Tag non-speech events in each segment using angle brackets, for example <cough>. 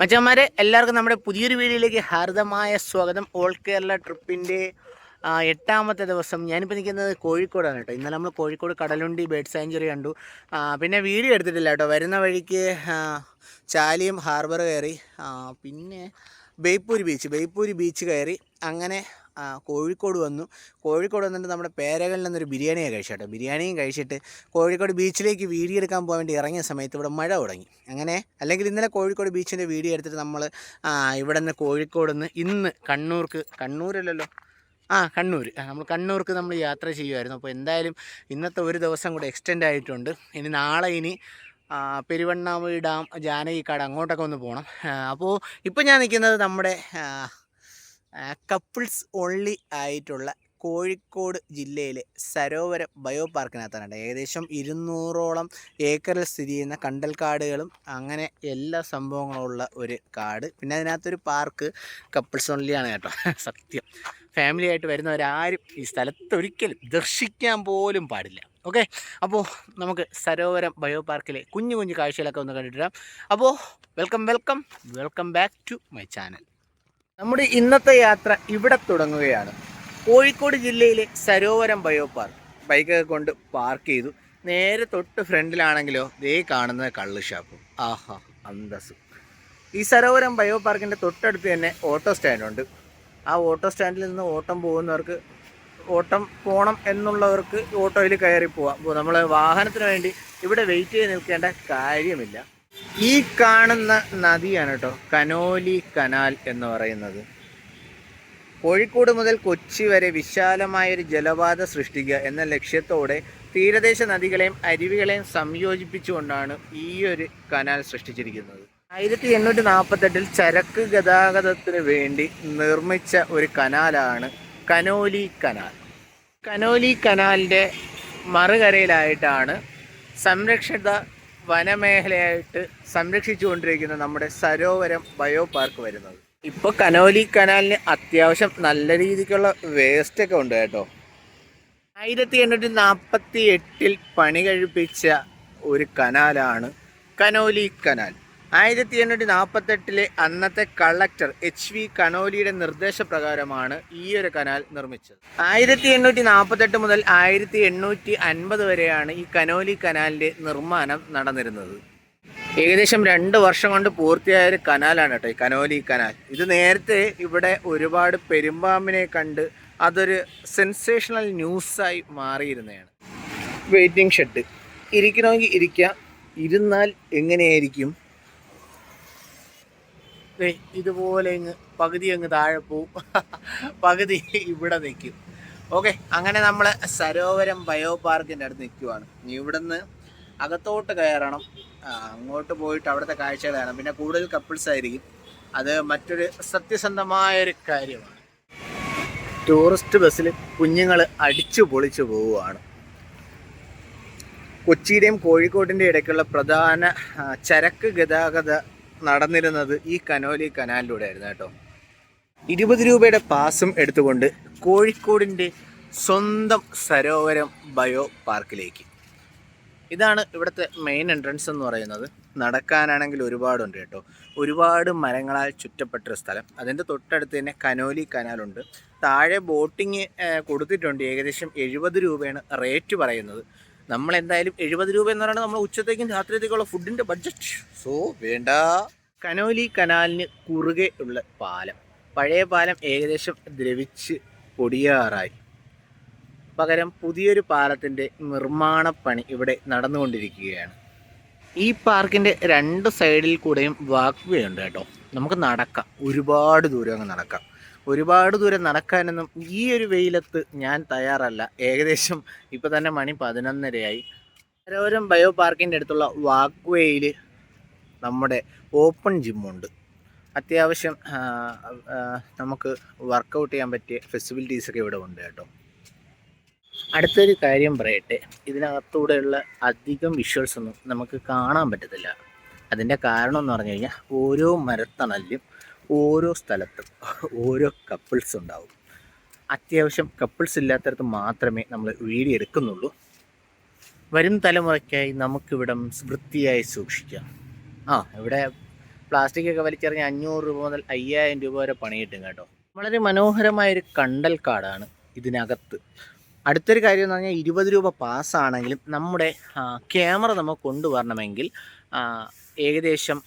മച്ചന്മാരെ എല്ലാവർക്കും നമ്മുടെ പുതിയൊരു വീഡിയോയിലേക്ക് ഹാർദമായ സ്വാഗതം. ഓൾ കേരള ട്രിപ്പിന്റെ എട്ടാമത്തെ ദിവസം ഞാനിപ്പോൾ നിൽക്കുന്നത് കോഴിക്കോടാണ് കേട്ടോ. ഇന്നലെ നമ്മൾ കോഴിക്കോട് കടലുണ്ടി ബേഡ് സാഞ്ചുറി കണ്ടു. പിന്നെ വീഡിയോ എടുത്തിട്ടില്ല കേട്ടോ. വരുന്ന വഴിക്ക് ചാലിയും ഹാർബർ കയറി പിന്നെ ബേപ്പൂര് ബീച്ച്. ബേപ്പൂര് ബീച്ച് കയറി അങ്ങനെ കോഴിക്കോട് വന്നു. കോഴിക്കോട് വന്നിട്ട് നമ്മുടെ പേരകളിൽ നിന്നൊരു ബിരിയാണിയാണ് കഴിച്ചോട്ടെ. ബിരിയാണിയും കഴിച്ചിട്ട് കോഴിക്കോട് ബീച്ചിലേക്ക് വീഡിയോ എടുക്കാൻ പോകാൻ വേണ്ടി ഇറങ്ങിയ സമയത്ത് ഇവിടെ മഴ തുടങ്ങി. അങ്ങനെ അല്ലെങ്കിൽ ഇന്നലെ കോഴിക്കോട് ബീച്ചിന്റെ വീഡിയോ എടുത്തിട്ട് നമ്മൾ ഇവിടെ നിന്ന് കോഴിക്കോട് നിന്ന് ഇന്ന് കണ്ണൂർക്ക് കണ്ണൂരല്ലല്ലോ? ആ കണ്ണൂർ നമ്മൾ കണ്ണൂർക്ക് നമ്മൾ യാത്ര ചെയ്യുമായിരുന്നു അപ്പോൾ എന്തായാലും ഇന്നത്തെ ഒരു ദിവസം കൂടെ എക്സ്റ്റെൻഡ് ആയിട്ടുണ്ട്. ഇനി നാളെ ഇനി പെരുവണ്ണാമുഴി ഡാം ജാനകിക്കാട് അങ്ങോട്ടൊക്കെ ഒന്ന് പോകണം അപ്പോൾ ഇപ്പോൾ ഞാൻ നിൽക്കുന്നത് നമ്മുടെ കപ്പിൾസ് ഓൺലി ആയിട്ടുള്ള കോഴിക്കോട് ജില്ലയിലെ സരോവരം ബയോ പാർക്കിനകത്താണ്. ഏകദേശം ഇരുന്നൂറോളം ഏക്കറിൽ സ്ഥിതി ചെയ്യുന്ന കണ്ടൽക്കാടുകളും അങ്ങനെ എല്ലാ സംഭവങ്ങളും ഉള്ള ഒരു കാട്. പിന്നെ അതിനകത്തൊരു പാർക്ക് കപ്പിൾസ് ഓൺലിയാണ് കേട്ടോ. <laughs> സത്യം. ഫാമിലി ആയിട്ട് വരുന്നവരാരും ഈ സ്ഥലത്ത് ഒരിക്കലും ദർശിക്കാൻ പോലും പാടില്ല. ഓക്കെ അപ്പോൾ നമുക്ക് സരോവരം ബയോ പാർക്കിലെ കുഞ്ഞു കുഞ്ഞു കാഴ്ചകളൊക്കെ ഒന്ന് കണ്ടിട്ട് അപ്പോൾ welcome welcome welcome back to my channel നമ്മുടെ ഇന്നത്തെ യാത്ര ഇവിടെ തുടങ്ങുകയാണ്. കോഴിക്കോട് ജില്ലയിലെ സരോവരം ബയോ പാർക്ക് ബൈക്കൊക്കെ കൊണ്ട് പാർക്ക് ചെയ്തു. നേരെ തൊട്ട് ഫ്രണ്ടിലാണെങ്കിലോ ദേ കാണുന്ന കള്ള് ഷാപ്പ് ആഹാ അന്തസ് ഈ സരോവരം ബയോ പാർക്കിന്റെ തൊട്ടടുത്ത് തന്നെ ഓട്ടോ സ്റ്റാൻഡുണ്ട് ആ ഓട്ടോ സ്റ്റാൻഡിൽ നിന്ന് ഓട്ടം പോകുന്നവർക്ക് ഓട്ടം പോകണം എന്നുള്ളവർക്ക് ഓട്ടോയിൽ കയറി പോവാം. നമ്മൾ വാഹനത്തിന് വേണ്ടി ഇവിടെ വെയിറ്റ് ചെയ്ത് നിൽക്കേണ്ട കാര്യമില്ല. ഈ കാണുന്ന നദിയാണ് കേട്ടോ കനോലി കനാൽ എന്ന് പറയുന്നത്. കോഴിക്കോട് മുതൽ കൊച്ചി വരെ വിശാലമായൊരു ജലപാത സൃഷ്ടിക്കുക എന്ന ലക്ഷ്യത്തോടെ തീരദേശ നദികളെയും അരുവികളെയും സംയോജിപ്പിച്ചുകൊണ്ടാണ് ഈ ഒരു കനാൽ സൃഷ്ടിച്ചിരിക്കുന്നത്. ആയിരത്തി എണ്ണൂറ്റി നാൽപ്പത്തെട്ടിൽ ചരക്ക് ഗതാഗതത്തിന് വേണ്ടി നിർമ്മിച്ച ഒരു കനാലാണ് കനോലി കനാൽ. കനോലി കനാലിന്റെ മറുകരയിലായിട്ടാണ് സംരക്ഷിത വനമേഖലയായിട്ട് സംരക്ഷിച്ചുകൊണ്ടിരിക്കുന്ന നമ്മുടെ സരോവരം ബയോ പാർക്ക് വരുന്നത്. ഇപ്പോൾ കനോലി കനാലിന് അത്യാവശ്യം നല്ല രീതിക്കുള്ള വേസ്റ്റ് ഒക്കെ ഉണ്ട് കേട്ടോ. ആയിരത്തി എണ്ണൂറ്റി നാൽപ്പത്തി എട്ടിൽ പണി കഴിപ്പിച്ച ഒരു കനാലാണ് കനോലി കനാൽ. ആയിരത്തി എണ്ണൂറ്റി നാൽപ്പത്തെട്ടിലെ അന്നത്തെ കളക്ടർ എച്ച് വി കനോലിയുടെ നിർദ്ദേശപ്രകാരമാണ് ഈ ഒരു കനാൽ നിർമ്മിച്ചത്. ആയിരത്തി എണ്ണൂറ്റി നാൽപ്പത്തെട്ട് മുതൽ ആയിരത്തി എണ്ണൂറ്റി അൻപത് വരെയാണ് ഈ കനോലി കനാലിന്റെ നിർമ്മാണം നടന്നിരുന്നത്. ഏകദേശം രണ്ട് വർഷം കൊണ്ട് പൂർത്തിയായ ഒരു കനാലാണ് കേട്ടോ ഈ കനോലി കനാൽ. ഇത് നേരത്തെ ഇവിടെ ഒരുപാട് പെരുമ്പാമ്പിനെ കണ്ട് അതൊരു സെൻസേഷണൽ ന്യൂസായി മാറിയിരുന്നതാണ്. Waiting shed. ഇരിക്കണമെങ്കിൽ ഇരിക്കാം. ഇരുന്നാൽ എങ്ങനെയായിരിക്കും? ഇതുപോലെ ഇങ്ങ് പകുതി അങ്ങ് താഴെ പോവും. <laughs> പകുതി ഇവിടെ നിൽക്കും. ഓക്കെ അങ്ങനെ നമ്മൾ സരോവരം ബയോ പാർക്കിന്റെ അടുത്ത് നിൽക്കുവാണ്. ഇവിടുന്ന് അകത്തോട്ട് കയറണം. അങ്ങോട്ട് പോയിട്ട് അവിടുത്തെ കാഴ്ചകൾ കാണാം. പിന്നെ കൂടുതൽ കപ്പിൾസ് ആയിരിക്കും. അത് മറ്റൊരു സത്യസന്ധമായൊരു കാര്യമാണ്. ടൂറിസ്റ്റ് ബസ്സിൽ കുഞ്ഞുങ്ങൾ അടിച്ചു പൊളിച്ചു പോവുകയാണ്. കൊച്ചിയുടെയും കോഴിക്കോടിന്റെ ഇടയ്ക്കുള്ള പ്രധാന ചരക്ക് ഗതാഗത നടന്നിരുന്നത് ഈ കനോലി കനാലിലൂടെ ആയിരുന്നു കേട്ടോ. ഇരുപത് രൂപയുടെ പാസും എടുത്തുകൊണ്ട് കോഴിക്കോടിന്റെ സ്വന്തം സരോവരം ബയോ പാർക്കിലേക്ക്. ഇതാണ് ഇവിടുത്തെ മെയിൻ എൻട്രൻസ് എന്ന് പറയുന്നത്. നടക്കാനാണെങ്കിൽ ഒരുപാടുണ്ട് കേട്ടോ. ഒരുപാട് മരങ്ങളാൽ ചുറ്റപ്പെട്ടൊരു സ്ഥലം. അതിന്റെ തൊട്ടടുത്ത് തന്നെ കനോലി കനാലുണ്ട്. താഴെ ബോട്ടിങ് കൊടുത്തിട്ടുണ്ട്. ഏകദേശം എഴുപത് രൂപയാണ് റേറ്റ് പറയുന്നത്. നമ്മൾ എന്തായാലും എഴുപത് രൂപ എന്ന് പറയുന്നത് നമ്മൾ ഉച്ചത്തേക്കും രാത്രിയത്തേക്കുള്ള ഫുഡിന്റെ ബഡ്ജറ്റ് സോ വേണ്ട. കനോലി കനാലിന് കുറുകെ ഉള്ള പാലം. പഴയ പാലം ഏകദേശം ദ്രവിച്ച് പൊടിയാറായി. പകരം പുതിയൊരു പാലത്തിന്റെ നിർമ്മാണ പണി ഇവിടെ നടന്നുകൊണ്ടിരിക്കുകയാണ്. ഈ പാർക്കിന്റെ രണ്ട് സൈഡിൽ കൂടെയും വാക്ക് വേ ഉണ്ട് കേട്ടോ. നമുക്ക് നടക്കാം. ഒരുപാട് ദൂരം അങ്ങ് നടക്കാം. ഒരുപാട് ദൂരം നടക്കാനൊന്നും ഈ ഒരു വെയിലത്ത് ഞാൻ തയ്യാറല്ല. ഏകദേശം ഇപ്പോൾ തന്നെ മണി പതിനൊന്നരയായി. മനോരം ബയോ പാർക്കിന്റെ അടുത്തുള്ള വാക്ക് വേയിൽ നമ്മുടെ ഓപ്പൺ ജിമ്മുണ്ട് അത്യാവശ്യം നമുക്ക് വർക്കൗട്ട് ചെയ്യാൻ പറ്റിയ ഫെസിലിറ്റീസൊക്കെ ഇവിടെ ഉണ്ട് കേട്ടോ. അടുത്തൊരു കാര്യം പറയട്ടെ. ഇതിനകത്തൂടെയുള്ള അധികം വിഷ്വൽസ് ഒന്നും നമുക്ക് കാണാൻ പറ്റത്തില്ല. അതിന്റെ കാരണം എന്ന് പറഞ്ഞു കഴിഞ്ഞാൽ ഓരോ മരത്തണലിലും ഓരോ സ്ഥലത്തും ഓരോ കപ്പിൾസ് ഉണ്ടാവും. അത്യാവശ്യം കപ്പിൾസ് ഇല്ലാത്തടത്ത് മാത്രമേ നമ്മൾ വീഡിയോ എടുക്കുന്നുള്ളൂ. വരും തലമുറയ്ക്കായി നമുക്കിവിടം വൃത്തിയായി സൂക്ഷിക്കാം. ആ ഇവിടെ പ്ലാസ്റ്റിക് ഒക്കെ വലിച്ചെറിഞ്ഞ് അഞ്ഞൂറ് രൂപ മുതൽ അയ്യായിരം രൂപ വരെ പണി കിട്ടും. കേട്ടോ വളരെ മനോഹരമായൊരു കണ്ടൽ കാടാണ് ഇതിനകത്ത്. അടുത്തൊരു കാര്യം എന്ന് പറഞ്ഞാൽ ഇരുപത് രൂപ പാസ്സാണെങ്കിലും നമ്മുടെ ക്യാമറ നമുക്ക് കൊണ്ടുവരണമെങ്കിൽ ഏകദേശം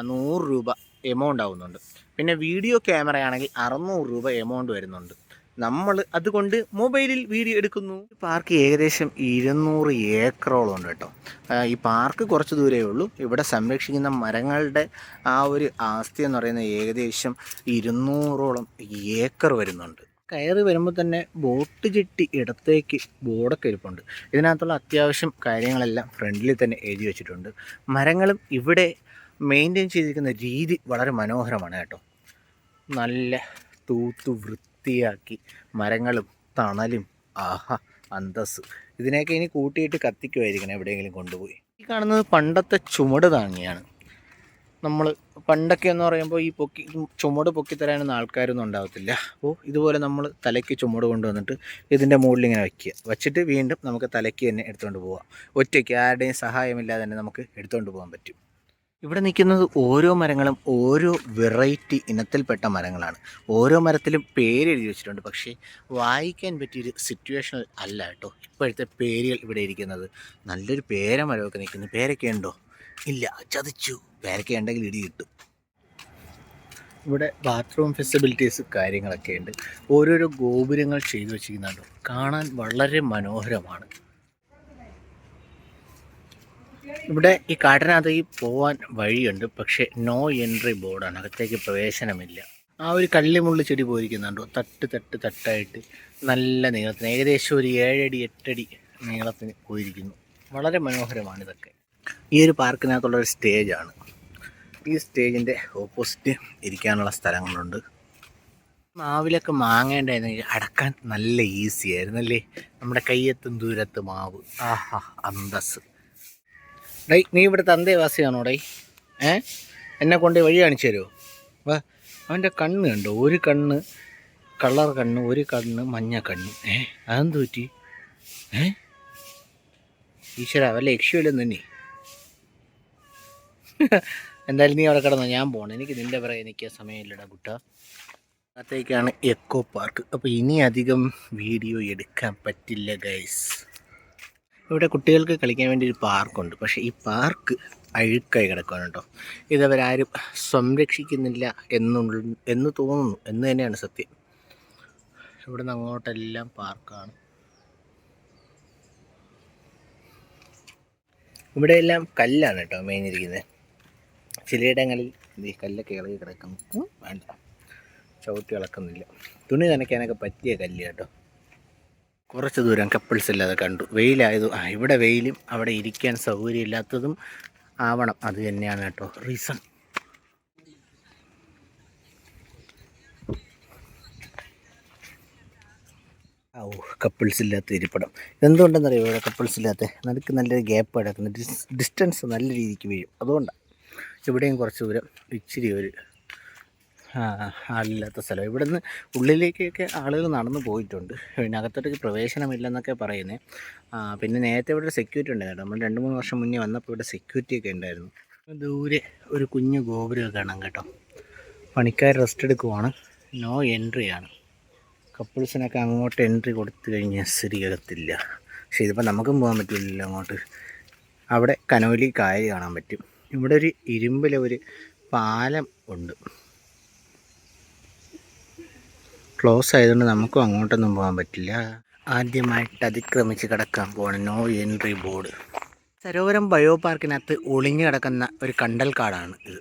നൂറ് രൂപ എമൗണ്ട് ആവുന്നുണ്ട്. പിന്നെ വീഡിയോ ക്യാമറയാണെങ്കിൽ അറുന്നൂറ് രൂപ എമൗണ്ട് വരുന്നുണ്ട്. നമ്മൾ അതുകൊണ്ട് മൊബൈലിൽ വീഡിയോ എടുക്കുന്നു. പാർക്ക് ഏകദേശം ഇരുന്നൂറ് ഏക്കറോളം ഉണ്ട് കേട്ടോ. ഈ പാർക്ക് കുറച്ച് ദൂരമേ ഉള്ളൂ. ഇവിടെ സംരക്ഷിക്കുന്ന മരങ്ങളുടെ ആ ഒരു ആസ്തി എന്ന് പറയുന്നത് ഏകദേശം ഇരുന്നൂറോളം ഏക്കർ വരുന്നുണ്ട്. കയറി വരുമ്പോൾ തന്നെ ബോട്ട് ചിട്ടി ഇടത്തേക്ക് ബോർഡൊക്കെ ഇരിപ്പുണ്ട്. ഇതിനകത്തുള്ള അത്യാവശ്യം കാര്യങ്ങളെല്ലാം ഫ്രണ്ടിൽ തന്നെ എഴുതി വെച്ചിട്ടുണ്ട്. മരങ്ങളും ഇവിടെ മെയിന്റെയിൻ ചെയ്തിരിക്കുന്ന രീതി വളരെ മനോഹരമാണ് കേട്ടോ. നല്ല തൂത്ത് വൃത്തിയാക്കി മരങ്ങളും തണലും ആഹാ അന്തസ് ഇതിനെയൊക്കെ ഇനി കൂട്ടിയിട്ട് കത്തിക്കുമായിരിക്കണം എവിടെയെങ്കിലും കൊണ്ടുപോയി. ഈ കാണുന്നത് പണ്ടത്തെ ചുമട് താങ്ങിയാണ്. നമ്മൾ പണ്ടൊക്കെ എന്ന് പറയുമ്പോൾ ഈ പൊക്കി ചുമട് പൊക്കിത്തരാനൊന്നും ആൾക്കാരൊന്നും ഉണ്ടാകത്തില്ല അപ്പോൾ ഇതുപോലെ നമ്മൾ തലയ്ക്ക് ചുമട് കൊണ്ടുവന്നിട്ട് ഇതിന്റെ മുകളിൽ ഇങ്ങനെ വയ്ക്കുക. വച്ചിട്ട് വീണ്ടും നമുക്ക് തലയ്ക്ക് തന്നെ എടുത്തുകൊണ്ട് പോവാം. ഒറ്റയ്ക്ക് ആരുടെയും സഹായമില്ലാതെ തന്നെ നമുക്ക് എടുത്തുകൊണ്ട് പോകാൻ പറ്റും. ഇവിടെ നിൽക്കുന്നത് ഓരോ മരങ്ങളും ഓരോ വെറൈറ്റി ഇനത്തിൽപ്പെട്ട മരങ്ങളാണ്. ഓരോ മരത്തിലും പേര് എഴുതി വെച്ചിട്ടുണ്ട്. പക്ഷേ വായിക്കാൻ പറ്റിയൊരു സിറ്റുവേഷൻ അല്ല കേട്ടോ ഇപ്പോഴത്തെ പേരുകൾ ഇവിടെ ഇരിക്കുന്നത്. നല്ലൊരു പേര മരമൊക്കെ നിൽക്കുന്നു. പേരൊക്കെ ഉണ്ടോ? ഇല്ല. ചതിച്ചു. പേരൊക്കെ ഉണ്ടെങ്കിൽ ഇടി കിട്ടും. ഇവിടെ ബാത്റൂം ഫെസിലിറ്റീസ് കാര്യങ്ങളൊക്കെ ഉണ്ട്. ഓരോരോ ഗോപുരങ്ങൾ ചെയ്തു വെച്ചിരിക്കുന്നുണ്ടോ. കാണാൻ വളരെ മനോഹരമാണ്. ഇവിടെ ഈ കാട്ടിനകത്ത് ഈ പോവാൻ വഴിയുണ്ട്. പക്ഷേ നോ എൻട്രി ബോർഡാണ് അകത്തേക്ക് പ്രവേശനമില്ല. ആ ഒരു കള്ളിമുള്ളി ചെടി പോയിരിക്കുന്നുണ്ടോ. തട്ട് തട്ട് തട്ടായിട്ട് നല്ല നീളത്തിന് ഏകദേശം ഒരു ഏഴടി എട്ടടി നീളത്തിന് പോയിരിക്കുന്നു. വളരെ മനോഹരമാണ് ഇതൊക്കെ. ഈ ഒരു പാർക്കിനകത്തുള്ള ഒരു സ്റ്റേജാണ് ഈ സ്റ്റേജിന്റെ ഓപ്പോസിറ്റ് ഇരിക്കാനുള്ള സ്ഥലങ്ങളുണ്ട്. മാവിലൊക്കെ മാങ്ങേണ്ടായിരുന്നെങ്കിൽ അടക്കാൻ നല്ല ഈസിയായിരുന്നു അല്ലേ നമ്മുടെ കയ്യെത്തും ദൂരത്ത് മാവ്. ആഹാ അന്തസ് ഡേയ് നീ ഇവിടുത്തെ അന്തേവാസിയാണോ ഡൈ ഏ? എന്നെ കൊണ്ട് വഴി കാണിച്ചു തരുമോ വാ. അവന്റെ കണ്ണ് കണ്ടോ? ഒരു കണ്ണ് കളർ കണ്ണ് ഒരു കണ്ണ് മഞ്ഞ കണ്ണ്. ഏ? അതെന്ത് പറ്റി? ഏ? ഈശ്വര വല്ല ലക്ഷ്യമില്ലെന്ന് തന്നെ എന്തായാലും നീ അവിടെ കിടന്നോ. ഞാൻ പോകണം എനിക്ക് നിന്റെ പറയാൻ എനിക്ക് സമയമില്ലടാ കുട്ട. അകത്തേക്കാണ് എക്കോ പാർക്ക്. അപ്പോൾ ഇനി അധികം വീഡിയോ എടുക്കാൻ പറ്റില്ല ഗൈസ്. ഇവിടെ കുട്ടികൾക്ക് കളിക്കാൻ വേണ്ടി ഒരു പാർക്കുണ്ട്. പക്ഷേ ഈ പാർക്ക് അഴുക്കായി കിടക്കുകയാണ് ഇതവരാരും സംരക്ഷിക്കുന്നില്ല എന്നുള്ള എന്ന് തോന്നുന്നു. എന്ന് തന്നെയാണ് സത്യം. ഇവിടെ നിന്ന് അങ്ങോട്ടെല്ലാം പാർക്കാണ്. ഇവിടെ എല്ലാം കല്ലാണ് കേട്ടോ മേഞ്ഞിരിക്കുന്നത് ചിലയിടങ്ങളിൽ ഈ കല്ലൊക്കെ ഇളകി കിടക്കുന്നു. വേണ്ട. ചവിട്ടി ഇളക്കുന്നില്ല. തുണി നനയ്ക്കാനൊക്കെ പറ്റിയ കല്ല് കേട്ടോ. കുറച്ച് ദൂരം കപ്പിൾസ് ഇല്ലാതെ കണ്ടു. വെയിലായത് ഇവിടെ വെയിലും അവിടെ ഇരിക്കാൻ സൗകര്യം ഇല്ലാത്തതും ആവണം. അത് തന്നെയാണ് കേട്ടോ റീസൺ ഓ കപ്പിൾസ് ഇല്ലാത്ത ഇരിപ്പിടം. ഇതെന്തുകൊണ്ടെന്നറിയോ ഇവിടെ കപ്പിൾസ് ഇല്ലാത്ത? നടുക്ക് നല്ലൊരു ഗ്യാപ്പ് കിടക്കുന്നു. ഡിസ് ഡിസ്റ്റൻസ് നല്ല രീതിക്ക് വീഴും. അതുകൊണ്ടാണ് ഇവിടെയും കുറച്ച് ദൂരം ഇച്ചിരി ഒരു ആളില്ലാത്ത സ്ഥലം. ഇവിടെ നിന്ന് ഉള്ളിലേക്കൊക്കെ ആളുകൾ നടന്നു പോയിട്ടുണ്ട്. പിന്നെ അകത്തോട്ടേക്ക് പ്രവേശനമില്ലെന്നൊക്കെ പറയുന്നത് പിന്നെ നേരത്തെ ഇവിടെ സെക്യൂരിറ്റി ഉണ്ടായിരുന്നു. നമ്മൾ രണ്ട് മൂന്ന് വർഷം മുന്നേ വന്നപ്പോൾ ഇവിടെ സെക്യൂരിറ്റി ഒക്കെ ഉണ്ടായിരുന്നു. ദൂരെ ഒരു കുഞ്ഞു ഗോപുരം കാണാം കേട്ടോ. പണിക്കാർ റെസ്റ്റ് എടുക്കുവാണ്. നോ എൻട്രി ആണ്. കപ്പിൾസിനൊക്കെ അങ്ങോട്ട് എൻട്രി കൊടുത്തു കഴിഞ്ഞാൽ ശരിയാകത്തില്ല. പക്ഷേ ഇതിപ്പോൾ നമുക്കും പോകാൻ പറ്റില്ലല്ലോ അങ്ങോട്ട്. അവിടെ കനോലി കായൽ കാണാൻ പറ്റും. ഇവിടെ ഒരു ഇരുമ്പിലെ ഒരു പാലം ഉണ്ട്. ക്ലോസ് ആയതുകൊണ്ട് നമുക്കും അങ്ങോട്ടൊന്നും പോകാൻ പറ്റില്ല. ആദ്യമായിട്ട് അതിക്രമിച്ച് കിടക്കാൻ പോകണം no entry board Sarovaram bio പാർക്കിനകത്ത് ഒളിഞ്ഞു കിടക്കുന്ന ഒരു കണ്ടൽ കാടാണ് ഇത്.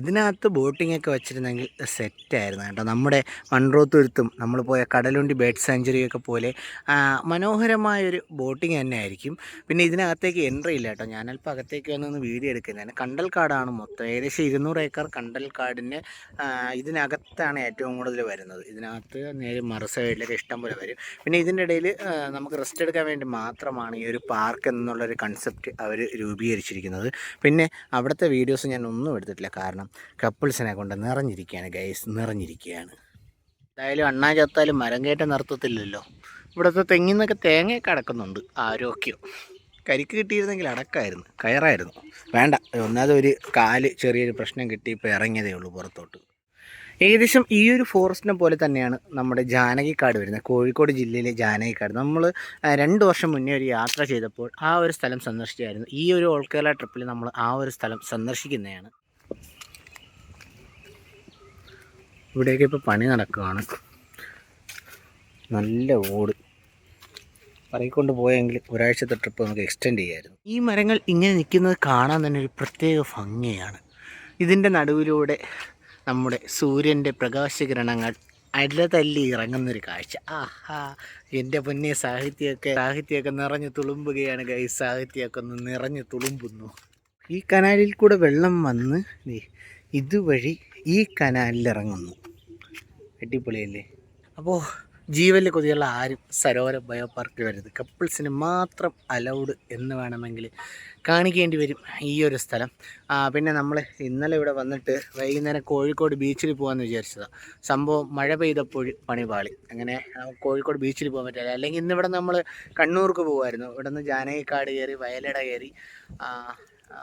ഇതിനകത്ത് ബോട്ടിങ്ങൊക്കെ വെച്ചിരുന്നെങ്കിൽ സെറ്റായിരുന്നു കേട്ടോ. നമ്മുടെ മൺറോത്തുരുത്തും നമ്മൾ പോയ കടലുണ്ടി ബേഡ് സാഞ്ചുറിയൊക്കെ പോലെ മനോഹരമായൊരു ബോട്ടിംഗ് തന്നെ ആയിരിക്കും. പിന്നെ ഇതിനകത്തേക്ക് എൻട്രി ഇല്ല കേട്ടോ. ഞാനല്പം അകത്തേക്ക് വന്നൊന്ന് വീഡിയോ എടുക്കുന്നതാണ് കണ്ടൽ കാടാണ് മൊത്തം. ഏകദേശം ഇരുന്നൂറ് ഏക്കർ കണ്ടൽ കാടിന് ആ, ഇതിനകത്താണ് ഏറ്റവും കൂടുതൽ വരുന്നത്. ഇതിനകത്ത് നേരെ മറു സൈഡിലൊക്കെ ഇഷ്ടം പോലെ വരും. പിന്നെ ഇതിന്റെ ഇടയിൽ നമുക്ക് റെസ്റ്റ് എടുക്കാൻ വേണ്ടി മാത്രമാണ് ഈ ഒരു പാർക്ക് എന്നുള്ളൊരു കൺസെപ്റ്റ് അവർ രൂപീകരിച്ചിരിക്കുന്നത്. പിന്നെ അവിടുത്തെ വീഡിയോസ് ഞാൻ ഒന്നും എടുത്തിട്ടില്ല. കാരണം കപ്പിൾസിനെ കൊണ്ട് നിറഞ്ഞിരിക്കുകയാണ് ഗൈസ് നിറഞ്ഞിരിക്കുകയാണ്. എന്തായാലും അണ്ണാ ചത്താലും മരം കയറ്റം നിർത്തത്തില്ലല്ലോ. ഇവിടുത്തെ തെങ്ങിൽ നിന്നൊക്കെ തേങ്ങയൊക്കെ അടക്കുന്നുണ്ട് ആരോഗ്യം. കരിക്ക് കിട്ടിയിരുന്നെങ്കിൽ അടക്കായിരുന്നു കയറായിരുന്നു. വേണ്ട ഒന്നാമത് ഒരു കാൽ ചെറിയൊരു പ്രശ്നം കിട്ടി ഇപ്പോൾ ഇറങ്ങിയതേ ഉള്ളൂ പുറത്തോട്ട്. ഏകദേശം ഈ ഒരു ഫോറസ്റ്റിനെ പോലെ തന്നെയാണ് നമ്മുടെ ജാനകിക്കാട് വരുന്നത്. കോഴിക്കോട് ജില്ലയിലെ ജാനകിക്കാട്. നമ്മൾ രണ്ട് വർഷം മുന്നേ ഒരു യാത്ര ചെയ്തപ്പോൾ ആ ഒരു സ്ഥലം സന്ദർശിച്ചായിരുന്നു. ഈ ഒരു ഓൾ കേരള ട്രിപ്പിൽ നമ്മൾ ആ ഒരു സ്ഥലം സന്ദർശിക്കുന്നതാണ്. ഇവിടെയൊക്കെ ഇപ്പോൾ പണി നടക്കുകയാണ് നല്ല ഓട്. പറയിക്കൊണ്ട് പോയെങ്കിൽ ഒരാഴ്ചത്തെ ട്രിപ്പ് നമുക്ക് എക്സ്റ്റെൻഡ് ചെയ്യായിരുന്നു. ഈ മരങ്ങൾ ഇങ്ങനെ നിൽക്കുന്നത് കാണാൻ തന്നെ ഒരു പ്രത്യേക ഭംഗിയാണ്. ഇതിന്റെ നടുവിലൂടെ നമ്മുടെ സൂര്യന്റെ പ്രകാശകിരണങ്ങൾ അല്ല തല്ലി ഇറങ്ങുന്നൊരു കാഴ്ച. ആഹാ എന്റെ പൊന്നെ സാഹിത്യമൊക്കെ സാഹിത്യമൊക്കെ നിറഞ്ഞു തുളുമ്പുകയാണ് കൈ സാഹിത്യമൊക്കെ ഒന്ന് നിറഞ്ഞു തുളുമ്പുന്നു. ഈ കനാലിൽ കൂടെ വെള്ളം വന്ന് ഇതുവഴി ഈ കനാലിൽ ഇറങ്ങുന്നു. അടിപൊളിയല്ലേ? അപ്പോൾ ജീവനിൽ കൊതിയുള്ള ആരും സരോവര ബയോ പാർക്കിൽ വരരുത്. കപ്പിൾസിന് മാത്രം അലൗഡ് എന്ന് വേണമെങ്കിൽ കാണിക്കേണ്ടി വരും ഈ ഒരു സ്ഥലം. പിന്നെ നമ്മൾ ഇന്നലെ ഇവിടെ വന്നിട്ട് വൈകുന്നേരം കോഴിക്കോട് ബീച്ചിൽ പോകാമെന്ന് വിചാരിച്ചതാണ് സംഭവം മഴ പെയ്തപ്പോൾ പണിപാളി അങ്ങനെ കോഴിക്കോട് ബീച്ചിൽ പോകാൻ പറ്റില്ല അല്ലെങ്കിൽ ഇന്നിവിടെ നമ്മൾ കണ്ണൂർക്ക് പോകുമായിരുന്നു ഇവിടെ നിന്ന് ജാനകിക്കാട് കയറി വയലട കയറി ആ, ആ,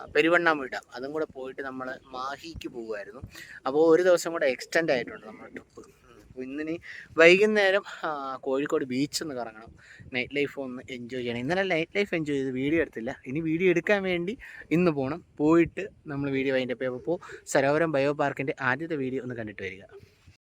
അതും കൂടെ പോയിട്ട് നമ്മൾ മാഹിക്ക് പോകുമായിരുന്നു അപ്പോൾ ഒരു ദിവസം കൂടെ എക്സ്റ്റെൻഡ് ആയിട്ടുണ്ട് നമ്മുടെ ട്രിപ്പ് ഇന്നിനി വൈകുന്നേരം കോഴിക്കോട് ബീച്ച് ഒന്ന് കറങ്ങണം. നൈറ്റ് ലൈഫ് ഒന്ന് എൻജോയ് ചെയ്യണം. ഇന്നലെ നൈറ്റ് ലൈഫ് എൻജോയ് ചെയ്ത് വീഡിയോ എടുത്തില്ല. ഇനി വീഡിയോ എടുക്കാൻ വേണ്ടി ഇന്ന് പോകണം പോയിട്ട് നമ്മൾ വീഡിയോ അതിന്റെ അപ്പോൾ സരോവരം ബയോ പാർക്കിന്റെ ആദ്യത്തെ വീഡിയോ ഒന്ന് കണ്ടിട്ട് വരിക.